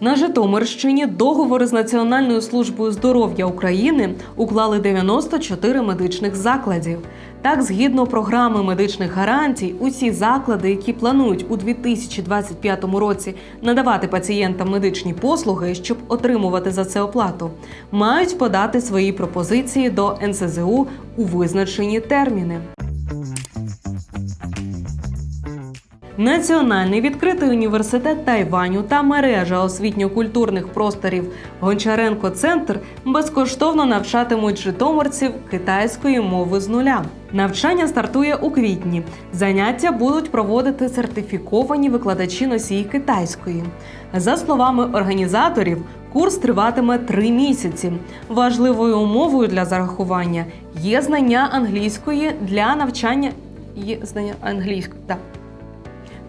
На Житомирщині договори з Національною службою здоров'я України уклали 94 медичних закладів. Так, згідно програми медичних гарантій, усі заклади, які планують у 2025 році надавати пацієнтам медичні послуги, щоб отримувати за це оплату, мають подати свої пропозиції до НСЗУ у визначені терміни. Національний відкритий університет Тайваню та мережа освітньо-культурних просторів Гончаренко Центр безкоштовно навчатимуть житомирців китайської мови з нуля. Навчання стартує у квітні. Заняття будуть проводити сертифіковані викладачі носії китайської. За словами організаторів, курс триватиме три місяці. Важливою умовою для зарахування є знання англійської для навчання. Є знання англійської. Так.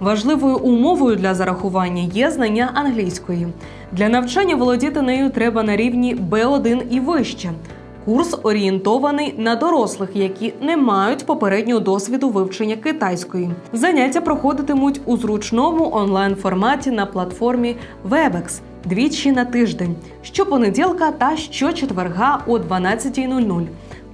Важливою умовою для зарахування є знання англійської. Для навчання володіти нею треба на рівні B1 і вище. Курс орієнтований на дорослих, які не мають попереднього досвіду вивчення китайської. Заняття проходитимуть у зручному онлайн форматі на платформі Webex двічі на тиждень, щопонеділка та щочетверга о 12.00.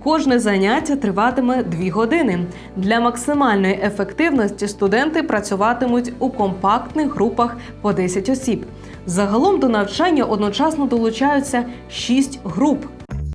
Кожне заняття триватиме 2 години. Для максимальної ефективності студенти працюватимуть у компактних групах по 10 осіб. Загалом до навчання одночасно долучаються 6 груп.